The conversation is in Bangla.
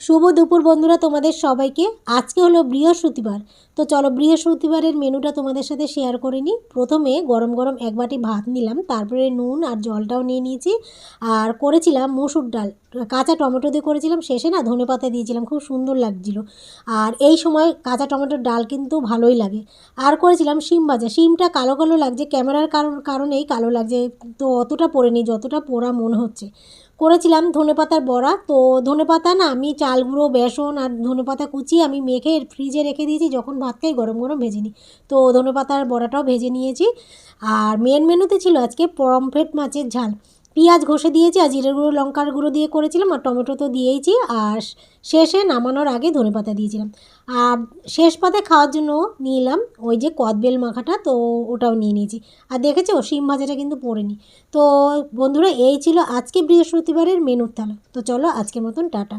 শুভ দুপুর বন্ধুরা তোমাদের সবাইকে। আজকে হলো বৃহস্পতিবার। তো চলো বৃহস্পতিবারের মেনুটা তোমাদের সাথে শেয়ার করে নিই। প্রথমে গরম গরম এক বাটি ভাত নিলাম, তারপরে নুন আর জলটাও নিয়ে নিয়েছি। আর করেছিলাম মসুর ডাল। কাঁচা টমেটো দিয়ে করেছিলাম, শেষে না ধনে পাতা দিয়েছিলাম, খুব সুন্দর লাগছিল। আর এই সময় কাঁচা টমেটোর ডাল কিন্তু ভালোই লাগে। আর করেছিলাম শিম ভাজা। শিমটা কালো কালো লাগছে, ক্যামেরার কারণ কারণেই কালো লাগছে। তো অতটা পড়েনি, যতটা পোড়া মনে হচ্ছে। করেছিলাম ধনেপাতার বড়া। তো ধনেপাতা না আমি চাল গুঁড়ো, বেসন আর ধনেপাতা কুচি আমি মেখে ফ্রিজে রেখে দিয়েছি, যখন ভাত খাই গরম গরম ভেজে নিই তো ধনেপাতার বড়াটাও ভেজে নিয়েছি। আর মেন মেনুতে ছিল আজকে পরমফেট মাছের ঝাল। পেঁয়াজ ঘষে দিয়েছি আর জিরের গুঁড়ো, লঙ্কার গুঁড়ো দিয়ে করেছিলাম আর টমেটো তো দিয়েইছি। আর শেষে নামানোর আগে ধনে পাতা দিয়েছিলাম। আর শেষ পাতে খাওয়ার জন্য নিলাম ওই যে কদবেল মাখাটা, তো ওটাও নিয়ে নিয়েছি। আর দেখেছ, শিম ভাজাটা কিন্তু পড়েনি। তো বন্ধুরা, এই ছিল আজকে বৃহস্পতিবারের মেনুর তালা। তো চলো আজকের মতন, টাটা।